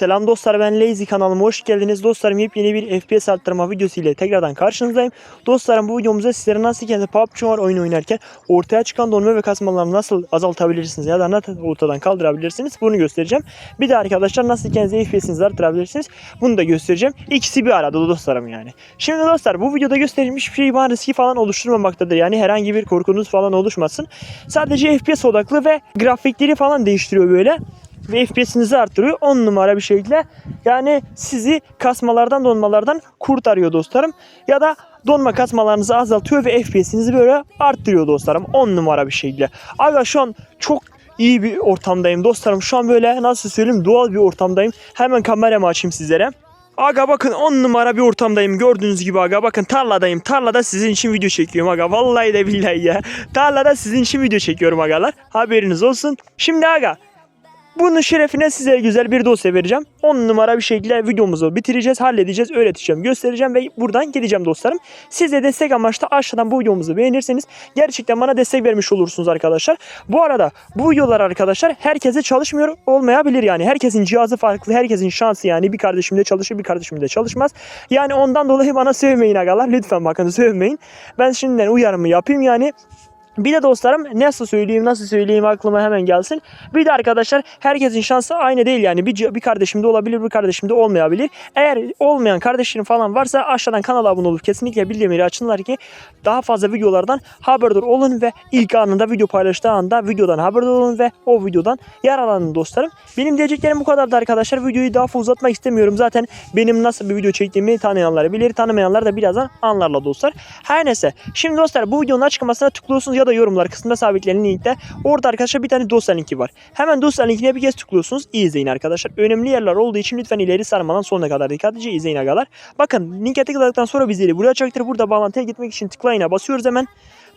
Selam dostlar ben Lazy kanalıma hoş geldiniz. Dostlarım yepyeni bir FPS arttırma videosu ile tekrardan karşınızdayım. Dostlarım bu videomuzda sizlere nasıl kendi PUBG Mobile oyun oynarken ortaya çıkan donma ve kasmaları nasıl azaltabilirsiniz ya da nasıl ortadan kaldırabilirsiniz bunu göstereceğim. Bir de arkadaşlar nasıl kendi FPS'inizi arttırabilirsiniz bunu da göstereceğim. İkisi bir arada dostlarım yani. Şimdi dostlar bu videoda gösterdiğim hiçbir şey bana riski falan oluşturmamaktadır. Yani herhangi bir korkunuz falan oluşmasın. Sadece FPS odaklı ve grafikleri falan değiştiriyor böyle ve FPS'inizi arttırıyor. 10 numara bir şekilde. Yani sizi kasmalardan donmalardan kurtarıyor dostlarım. Ya da donma kasmalarınızı azaltıyor ve FPS'inizi böyle arttırıyor dostlarım. 10 numara bir şekilde. Aga şu an çok iyi bir ortamdayım dostlarım. Şu an böyle nasıl söyleyeyim doğal bir ortamdayım. Hemen kameramı açayım sizlere. Aga bakın 10 numara bir ortamdayım gördüğünüz gibi aga bakın tarladayım tarlada sizin için video çekiyorum aga vallahi de billahi ya tarlada sizin için video çekiyorum agalar haberiniz olsun şimdi aga bunun şerefine size güzel bir dosya vereceğim. 10 numara bir şekilde videomuzu bitireceğiz, halledeceğiz, öğreteceğim, göstereceğim ve buradan gideceğim dostlarım. Siz de destek amaçlı aşağıdan bu videomuzu beğenirseniz gerçekten bana destek vermiş olursunuz arkadaşlar. Bu arada bu videolar arkadaşlar herkese çalışmıyor olmayabilir yani. Herkesin cihazı farklı, herkesin şansı yani. Bir kardeşim de çalışır, bir kardeşim de çalışmaz. Yani ondan dolayı bana sövmeyin agalar. Lütfen bakın sövmeyin. Ben şimdiden uyarımı yapayım yani. Bir de dostlarım nasıl söyleyeyim nasıl söyleyeyim aklıma hemen gelsin. Bir de arkadaşlar herkesin şansı aynı değil yani. Bir, bir kardeşimde olabilir bir kardeşimde olmayabilir. Eğer olmayan kardeşlerim falan varsa aşağıdan kanala abone olup kesinlikle bildirimleri açınlar ki daha fazla videolardan haberdar olun ve ilk anında video paylaştığı anda videodan haberdar olun ve o videodan yararlanın dostlarım. Benim diyeceklerim bu kadardı arkadaşlar. Videoyu daha fazla uzatmak istemiyorum. Zaten benim nasıl bir video çektiğimi tanıyanlar bilir. Tanımayanlar da birazdan anlarla dostlar. Her neyse. Şimdi dostlar bu videonun açıklamasına tıklıyorsunuz ya da yorumlar kısmında sabitlenen linkte. Orada arkadaşlar bir tane dosya linki var. Hemen dosya linkine bir kez tıklıyorsunuz. İyi izleyin arkadaşlar. Önemli yerler olduğu için lütfen ileri sarmadan sonuna kadar dikkatlice izleyin agalar. Bakın linke tıkladıktan sonra bizleri buraya açacaktır. Burada bağlantıya gitmek için tıklayına basıyoruz hemen.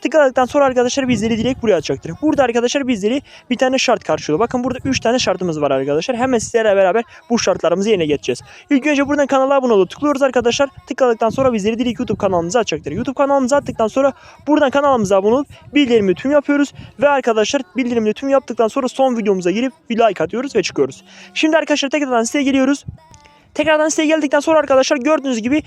Tıkladıktan sonra arkadaşlar bizleri direkt buraya açacaktır. Burada arkadaşlar bizleri bir tane şart karşılıyor. Bakın burada 3 tane şartımız var arkadaşlar. Hemen sizlerle beraber bu şartlarımızı yerine geçeceğiz. İlk önce buradan kanala abone olup tıklıyoruz arkadaşlar. Tıkladıktan sonra bizleri direkt YouTube kanalımıza açacaktır. YouTube kanalımıza attıktan sonra buradan kanalımıza abone olup bildirimleri tüm yapıyoruz. Ve arkadaşlar bildirimleri tüm yaptıktan sonra son videomuza girip bir like atıyoruz ve çıkıyoruz. Şimdi arkadaşlar tekrardan size geliyoruz. Tekrardan size geldikten sonra arkadaşlar gördüğünüz gibi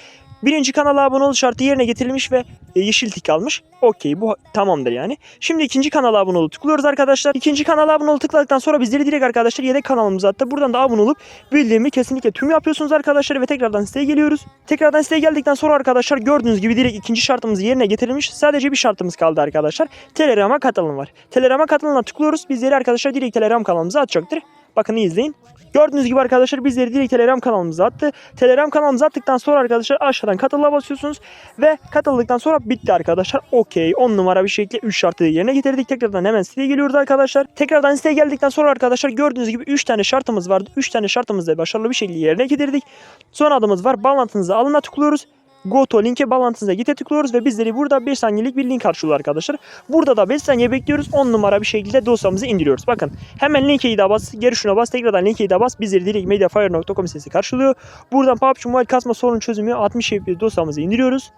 birinci kanala abone ol şartı yerine getirilmiş ve e, yeşil tik almış. Okey bu tamamdır yani. Şimdi ikinci kanala abone olup tıklıyoruz arkadaşlar. İkinci kanala abone olup tıkladıktan sonra bizleri direkt arkadaşlar yedek kanalımıza attı. Buradan da abone olup bildirimi kesinlikle tüm yapıyorsunuz arkadaşlar ve tekrardan siteye geliyoruz. Tekrardan siteye geldikten sonra arkadaşlar gördüğünüz gibi direkt ikinci şartımız yerine getirilmiş. Sadece bir şartımız kaldı arkadaşlar. Telegram'a katılın var. Telegram'a katılına tıklıyoruz. Bizleri arkadaşlar direkt Telegram kanalımıza atacaktır. Bakın izleyin. Gördüğünüz gibi arkadaşlar bizleri direkt Telegram kanalımıza attı. Telegram kanalımıza attıktan sonra arkadaşlar aşağıdan katıla basıyorsunuz. Ve katıldıktan sonra bitti arkadaşlar. Okey 10 numara bir şekilde 3 şartı yerine getirdik. Tekrardan hemen siteye geliyoruz arkadaşlar. Tekrardan siteye geldikten sonra arkadaşlar gördüğünüz gibi 3 tane şartımız vardı. 3 tane şartımızı da başarılı bir şekilde yerine getirdik. Son adımız var. Bağlantınızı alına tıklıyoruz. Go to linke bağlantınıza gite tıklıyoruz ve bizleri burada 5 saniyelik bir link karşılıyor arkadaşlar. Burada da 5 saniye bekliyoruz. 10 numara bir şekilde dosyamızı indiriyoruz. Bakın hemen linke de bas, geri şuna bas, tekrardan linke de bas. Bizleri direkt mediafire.com sitesi karşılıyor. Buradan PUBG Mobile kasma sorun çözümü 60 FPS dosyamızı indiriyoruz.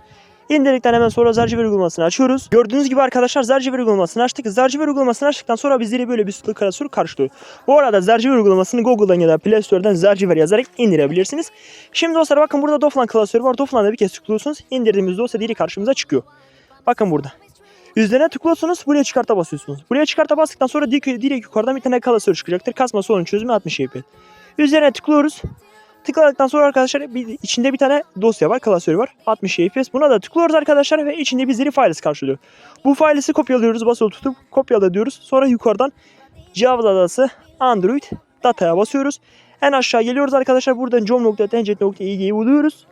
İndirdikten hemen sonra Zarciver uygulamasını açıyoruz. Gördüğünüz gibi arkadaşlar Zarciver uygulamasını açtık. Zarciver uygulamasını açtıktan sonra bizleri böyle bir sütlü klasörü karşılıyor. Bu arada Zarciver uygulamasını Google'dan ya da Play Store'dan Zarciver yazarak indirebilirsiniz. Şimdi dostlar bakın burada Doflan klasörü var. Doflan'da bir kez tıklıyorsunuz. İndirdiğimiz dosya direkt karşımıza çıkıyor. Bakın burada. Üzerine tıklıyorsunuz. Buraya çıkarta basıyorsunuz. Buraya çıkarta bastıktan sonra direkt, yukarıdan bir tane klasör çıkacaktır. Kasma sorun çözümü 60 FPS. Üzerine tıklıyoruz. Tıkladıktan sonra arkadaşlar bir, içinde bir tane dosya var, klasörü var. 60 FPS. Buna da tıklıyoruz arkadaşlar ve içinde bizleri files karşılıyor. Bu filesi kopyalıyoruz, basılı tutup kopyala diyoruz. Sonra yukarıdan Java adası Android dataya basıyoruz. En aşağı geliyoruz arkadaşlar. Buradan com.tencet.ig'yi buluyoruz.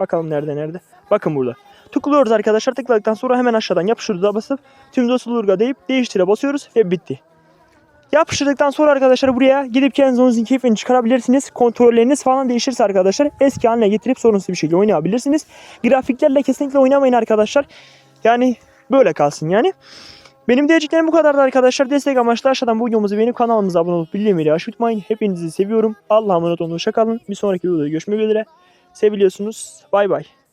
Bakalım nerede nerede. Bakın burada. Tıklıyoruz arkadaşlar. Tıkladıktan sonra hemen aşağıdan yapıştırıda basıp tüm dosyaları deyip değiştire basıyoruz ve bitti. Yapıştırdıktan sonra arkadaşlar buraya gidip kendinizin keyfini çıkarabilirsiniz. Kontrolleriniz falan değişirse arkadaşlar eski haline getirip sorunsuz bir şekilde oynayabilirsiniz. Grafiklerle kesinlikle oynamayın arkadaşlar. Yani böyle kalsın yani. Benim diyeceklerim bu kadardı arkadaşlar. Destek amaçlı aşağıdan bu videomuzu beğenip kanalımıza abone olup bildirimleri açmayı. Hepinizi seviyorum. Allah'a emanet olun. Hoşçakalın. Bir sonraki videoda görüşmek üzere. Seviliyorsunuz. Bay bay.